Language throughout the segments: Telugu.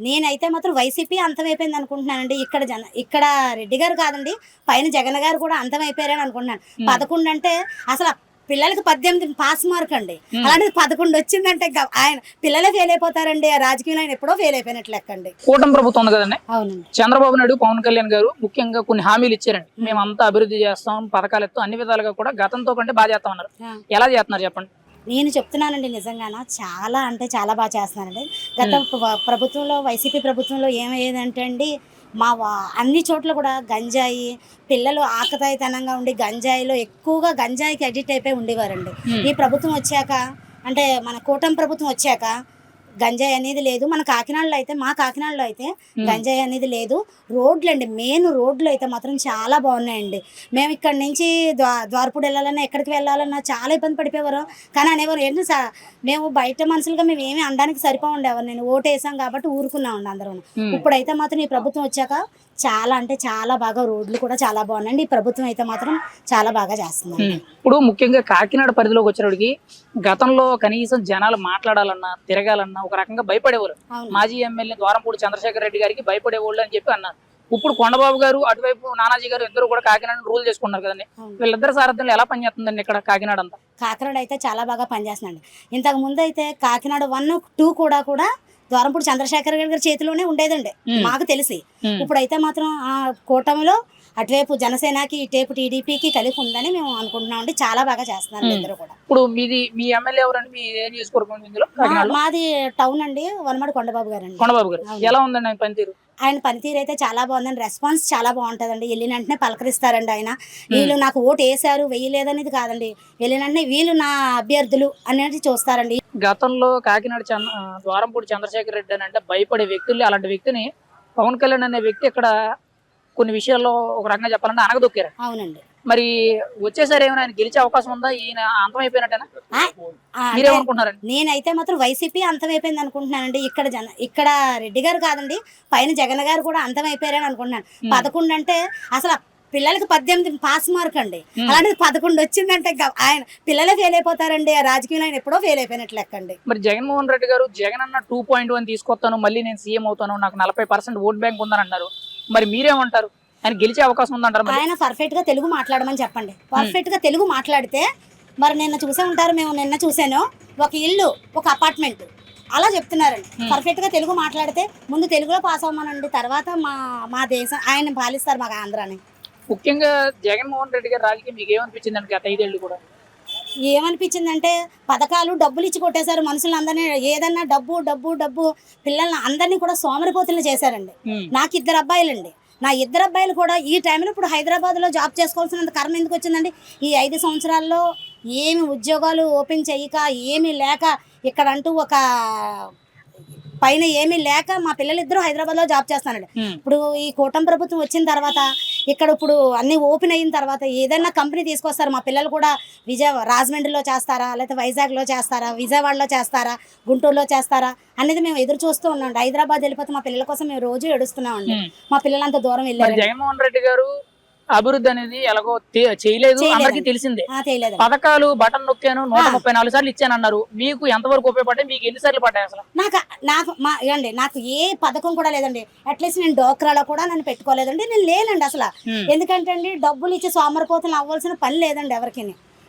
నేనైతే మాత్రం వైసీపీ అంతమైపోయింది అనుకుంటున్నానండి. ఇక్కడ జన ఇక్కడ రెడ్డి గారు కాదండి పైన జగన్ గారు కూడా అంతమైపోయారని అనుకుంటున్నాను. పదకొండు అంటే అసలు పిల్లలకి పద్దెనిమిది పాస్ మార్క్ అండి. అలాంటిది పదకొండు వచ్చిందంటే ఆయన పిల్లలే ఫెయిల్ అయిపోతారండి. ఆ రాజకీయంలో ఆయన ఎప్పుడో ఫెయిల్ అయిపోయినట్లు లెక్కండి. కూటమి ప్రభుత్వం ఉంది కదండి? అవునండి. చంద్రబాబు నాయుడు పవన్ కళ్యాణ్ గారు ముఖ్యంగా కొన్ని హామీలు ఇచ్చారండి. మేము. అంతా అభివృద్ధి చేస్తాం పథకాలు ఇస్తాం అన్ని విధాలుగా కూడా గతంతో కంటే బాగా చేస్తాం అన్నారు ఆ. ఎలా చేస్తున్నారు చెప్పండి? నేను చెప్తున్నానండి నిజంగాన చాలా అంటే చాలా బాగా చేస్తున్నానండి గత ప్ర- ప్రభుత్వంలో వైసీపీ ప్రభుత్వంలో ఏమయ్యేదంటే అండి మా వా- అన్ని చోట్ల కూడా గంజాయి పిల్లలు ఆకతాయితనంగా ఉండి గంజాయిలో ఎక్కువగా గంజాయికి అడిక్ట్ అయిపోయి ఉండేవారండి. ఈ ప్రభుత్వం వచ్చాక అంటే మన కూటమి ప్రభుత్వం వచ్చాక గంజాయి అనేది లేదు. మన కాకినాడలో అయితే మా కాకినాడలో అయితే గంజాయి అనేది లేదు. రోడ్లు అండి మెయిన్ రోడ్లు అయితే మాత్రం చాలా బాగున్నాయండి. మేము ఇక్కడ నుంచి ద్వా ద్వారపూడి వెళ్ళాలన్నా ఎక్కడికి వెళ్ళాలన్నా చాలా ఇబ్బంది పడిపోయేవారు. కానీ అనేవారు ఏంటి సార్ మేము బయట మనుషులుగా మేము ఏమి అనడానికి సరిపోండి ఎవరు? నేను ఓటు వేసాం కాబట్టి ఊరుకున్నామండి అందరూ. ఇప్పుడైతే మాత్రం ఈ ప్రభుత్వం వచ్చాక చాలా అంటే చాలా బాగా రోడ్లు కూడా చాలా బాగున్నాయండి. ఈ ప్రభుత్వం అయితే మాత్రం చాలా బాగా చేస్తుంది. ఇప్పుడు ముఖ్యంగా కాకినాడ పరిధిలోకి వచ్చేటికి గతంలో కనీసం జనాలు మాట్లాడాలన్నా తిరగాలన్నా ఒక రకంగా భయపడేవారు. మాజీ ఎమ్మెల్యే ద్వారంపూడి చంద్రశేఖర్ రెడ్డి గారికి భయపడేవాళ్ళు అని చెప్పి అన్నారు. ఇప్పుడు కొండబాబు గారు అటువైపు నానాజీ గారు ఇద్దరు కూడా కాకినాడ రూల్ చేసుకున్నారు కదండి. వీళ్ళిద్దరు సారథ్యంలో ఎలా పనిచేస్తుందండి ఇక్కడ కాకినాడ అంతా కాకినాడ అయితే చాలా బాగా పనిచేస్తుందండి. ఇంతకు ముందు అయితే కాకినాడ వన్ టూ కూడా కూడా ద్వారంపూడి చంద్రశేఖర్ గారి చేతిలోనే ఉండేదండి. మాకు తెలిసి. ఇప్పుడైతే మాత్రం ఆ కూటమిలో అటువైపు జనసేనకి ఇటువైపు టీడీపీకి కలిపి ఉందని మేము అనుకుంటున్నాం అండి. చాలా బాగా చేస్తున్నారు. ఇద్దరు కూడా. ఇప్పుడు మీది మీ ఎమ్మెల్యే ఎవరండి? మీ ఏ నియోజకవర్గం మాది టౌన్ అండి వనమాడి కొండబాబు గారు అండి కొండబాబు గారు. ఎలా ఉందండి ఆయన పనితీరు? ఆయన పనితీరు అయితే చాలా బాగుందండి. రెస్పాన్స్ చాలా బాగుంటుందండి. వెళ్ళిన వెంటనే పలకరిస్తారండి ఆయన. వీళ్ళు నాకు ఓటు వేసారు వేయలేదనేది కాదండి. వెళ్ళిన వెంటనే వీళ్ళు నా అభ్యర్థులు అనేది చూస్తారండి. గతంలో కాకినాడ చంద్ర ద్వారంపూడి చంద్రశేఖర్ రెడ్డి అని అంటే భయపడే వ్యక్తులు అలాంటి వ్యక్తిని పవన్ కళ్యాణ్ అనే వ్యక్తి ఇక్కడ కొన్ని విషయాల్లో ఒక రకంగా చెప్పాలంటే అనగదొక్కారు. అవునండి. మరి వచ్చేసారి ఏమైనా? ఆయన గెలిచే అవకాశం ఉందా? ఈయన అంతం అయిపోయినట్టేనా? ఆ, ఆ, అంటే మీరేమనుకుంటున్నారండి? నేనైతే మాత్రం వైసీపీ అంతమైపోయింది అనుకుంటున్నానండి. ఇక్కడ జన ఇక్కడ రెడ్డి గారు కాదండి పైన జగన్ గారు కూడా అంతమైపోయారని అనుకుంటున్నాను. పదకొండు అంటే అసలు పిల్లలకి పద్దెనిమిది పాస్ మార్క్ అండి. అలాంటిది పదకొండు వచ్చిందంటే ఆయన పిల్లలే ఫెయిల్ అయిపోతారండి. ఆ రాజకీయంలో ఆయన ఎప్పుడో ఫెయిల్ అయిపోయినట్లు లెక్కండి మరి జగన్మోహన్ రెడ్డి గారు జగన్ అన్న టూ పాయింట్ వన్ తీసుకొస్తాను మళ్ళీ నేను సీఎం అవుతాను నాకు నలభై పర్సెంట్ ఓట్ బ్యాంక్ ఉందని అన్నారు మరి మీరేమంటారు? ఆయన గెలిచే అవకాశం ఉందంటారు ఆయన పర్ఫెక్ట్గా తెలుగు మాట్లాడమని చెప్పండి. పర్ఫెక్ట్గా తెలుగు మాట్లాడితే మరి నిన్న చూసే ఉంటారు మేము నిన్న చూసాను ఒక ఇల్లు ఒక అపార్ట్మెంట్ అలా చెప్తున్నారండి. Hmm. పర్ఫెక్ట్గా తెలుగు మాట్లాడితే ముందు తెలుగులో పాస్ అవ్వమనండి తర్వాత మా మా దేశం ఆయన పాలిస్తారు మాకు ఆంధ్రాని. ముఖ్యంగా జగన్మోహన్ రెడ్డి గారి రాజకీయం మీకు ఏమనిపించింది అండి గత ఐదేళ్ళు కూడా? ఏమనిపించిందంటే పథకాలు డబ్బులు ఇచ్చి కొట్టేశారు మనుషులందరినీ ఏదన్నా డబ్బు డబ్బు డబ్బు పిల్లల్ని అందరినీ కూడా సోమరిపోతులు చేశారండి. ఉమ్. నాకు ఇద్దరు అబ్బాయిలండి. నా ఇద్దరు అబ్బాయిలు కూడా ఈ టైంలో ఇప్పుడు హైదరాబాద్లో జాబ్ చేసుకోవాల్సినంత కర్మ ఎందుకు వచ్చిందండి ఈ ఐదు సంవత్సరాల్లో ఏమి ఉద్యోగాలు ఓపెన్ చేయక ఏమీ లేక ఇక్కడ అంటూ ఒక పైన ఏమీ లేక మా పిల్లలిద్దరూ హైదరాబాద్లో జాబ్ చేస్తానండి. ఇప్పుడు ఈ కూటమి ప్రభుత్వం వచ్చిన తర్వాత ఇక్కడ ఇప్పుడు అన్ని ఓపెన్ అయిన తర్వాత ఏదైనా కంపెనీ తీసుకొస్తారు మా పిల్లలు కూడా విజయ రాజమండ్రిలో చేస్తారా లేకపోతే వైజాగ్లో చేస్తారా విజయవాడలో చేస్తారా గుంటూరులో చేస్తారా అనేది మేము ఎదురు చూస్తూ ఉన్నాం. హైదరాబాద్ వెళ్ళిపోతే మా పిల్లల కోసం మేము రోజు ఏడుస్తున్నామండి. ఉమ్. మా పిల్లలంత దూరం వెళ్ళారు జగన్మోహన్ రెడ్డి గారు అభివృద్ధి అనేది ఎలాగో చేయలేదు. అందరికీ తెలిసిందే. పథకాలు బటన్ నొక్కాను నూట. ముప్పై నాలుగు సార్లు ఇచ్చానన్నారు. మీకు ఎంతవరకు ఉపయోగపడ్డాయి? మీకు ఎన్ని సార్లు పడ్డాయి అసలు? నాకు నాకు మా ఏమండి నాకు ఏ పథకం కూడా లేదండి. అట్లీస్ట్ నేను డోక్రాలో కూడా నన్ను పెట్టుకోలేదండి. నేను లేనండి అసలు. ఎందుకంటే అండి డబ్బులు ఇచ్చి సోమరిపోతులు అవ్వాల్సిన పని లేదండి ఎవరికి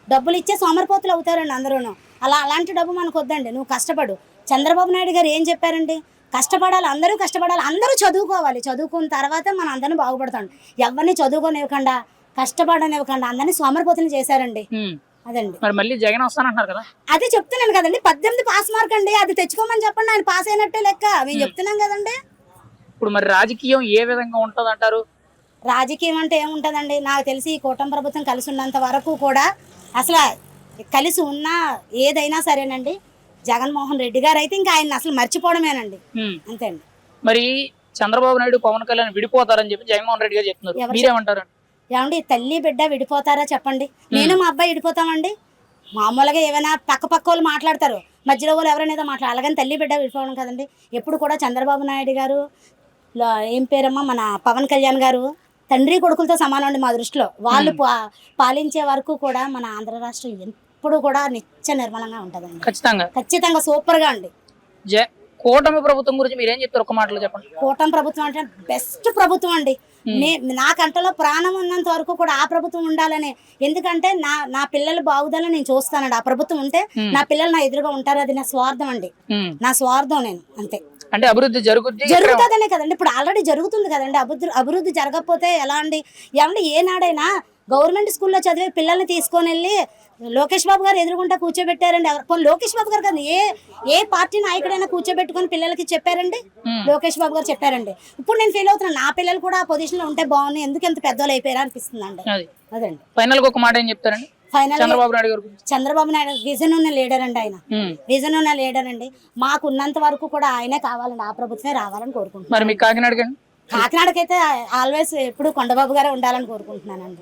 డబ్బులు ఇచ్చే సోమరిపోతులు అవుతారండి అందరూను. అలా అలాంటి డబ్బు మనకు వద్దండి నువ్వు కష్టపడు. చంద్రబాబు నాయుడు గారు ఏం చెప్పారండి? కష్టపడాలి అందరూ కష్టపడాలి అందరూ చదువుకోవాలి. చదువుకున్న తర్వాత మనం అందరిని బాగుపడతాం. ఎవరిని చదువుకోనివ్వకుండా కష్టపడనివ్వకుండా అందరినీ సోమరిపోతులు చేశారండి. అదండి. మరి మళ్ళీ జగన్ వస్తానంటున్నారు కదా? అదే చెప్తున్నాను కదండి పద్దెనిమిది పాస్ మార్క్ అండి. అది తెచ్చుకోమని చెప్పండి ఆయన పాస్ అయినట్టే లెక్క. మేము చెప్తున్నాం కదండి. ఇప్పుడు మరి రాజకీయం ఏ విధంగా ఉంటది అంటారు రాజకీయం అంటే ఏముంటుందండి? నాకు తెలిసి ఈ కూటమి ప్రభుత్వం కలిసి ఉన్నంత వరకు కూడా అసలు కలిసి ఉన్నా ఏదైనా సరేనండి. జగన్మోహన్ రెడ్డి గారు అయితే ఇంకా ఆయన అసలు మర్చిపోవడమేనండి. అంతే అండి. మరి చంద్రబాబు నాయుడు పవన్ కళ్యాణ్ విడిపోతారని చెప్పి జగన్మోహన్ రెడ్డి గారు చెప్తున్నారు. మీరేమంటారు? ఏమండి తల్లి బిడ్డ విడిపోతారా చెప్పండి. నేను మా అబ్బాయి విడిపోతామండి. మామూలుగా ఏమైనా పక్క పక్క వాళ్ళు మాట్లాడతారు. మధ్యలో వాళ్ళు ఎవరైనా మాట్లాడాలి అలాగని తల్లి బిడ్డ విడిపోవడం కదండి. ఎప్పుడు కూడా చంద్రబాబు నాయుడు గారు ఏం పేరమ్మా మన పవన్ కళ్యాణ్ గారు తండ్రి కొడుకులతో సమానం అండి మా దృష్టిలో. వాళ్ళు పాలించే వరకు కూడా మన ఆంధ్ర రాష్ట్రం ఎప్పుడు కూడా నిత్య నిర్మలంగా ఉంటుందండి. ఖచ్చితంగా. ఖచ్చితంగా సూపర్గా అండి. జ కూటమి ప్రభుత్వం గురించి మీరేం చెప్తారు? ఒక మాటలో చెప్పండి. కూటమి ప్రభుత్వం అంటే బెస్ట్ ప్రభుత్వం అండి. నే కంటలో ప్రాణం ఉన్నంత వరకు కూడా ఆ ప్రభుత్వం ఉండాలని. ఎందుకంటే నా నా పిల్లల బాగుదలని నేను చూస్తానండి. ఆ ప్రభుత్వం ఉంటే నా పిల్లలు నా ఎదురుగా ఉంటారు. అది నా స్వార్థం అండి. నా స్వార్థం నేను అంతే. అంటే అభివృద్ధి జరుగుద్ది జరుగుతుందనే కదండి. ఇప్పుడు ఆల్రెడీ జరుగుతుంది కదండి. అభివృద్ధి అభివృద్ధి జరగకపోతే ఎలా అండి? ఏమంటే ఏనాడైనా గవర్నమెంట్ స్కూల్లో చదివే పిల్లల్ని తీసుకొని వెళ్ళి లోకేష్ బాబు గారు ఎదురుగుంటా కూర్చోబెట్టారండి. పోనీ లోకేష్ బాబు గారు కదా ఏ ఏ పార్టీ నాయకుడైనా కూర్చోబెట్టుకొని పిల్లలకి చెప్పారండి. లోకేష్ బాబు గారు చెప్పారండి. ఇప్పుడు నేను ఫీల్ అవుతున్నాను నా పిల్లలు కూడా ఆ పొజిషన్లో ఉంటే బాగుంది ఎందుకు ఎంత పెద్దోళ్ళు అయిపోయారా అనిపిస్తుందండి. అది. అదండి. ఫైనల్గా ఒక మాట ఏం చెప్తారండి? ఫైనల్ చంద్రబాబు నాయుడు గారి గురించి. చంద్రబాబు నాయుడు విజన్ ఉన్న లీడర్ అండి ఆయన. విజన్ ఉన్న లీడర్ అండి. మాకు ఉన్నంత వరకు కూడా ఆయనే కావాలండి. ఆ ప్రభుత్వమే రావాలని కోరుకుంటున్నాను. మరి మీ కాకినాడకి కాకినాడకైతే ఆల్వేస్ ఎప్పుడు కొండబాబు గారే ఉండాలని కోరుకుంటున్నానండి.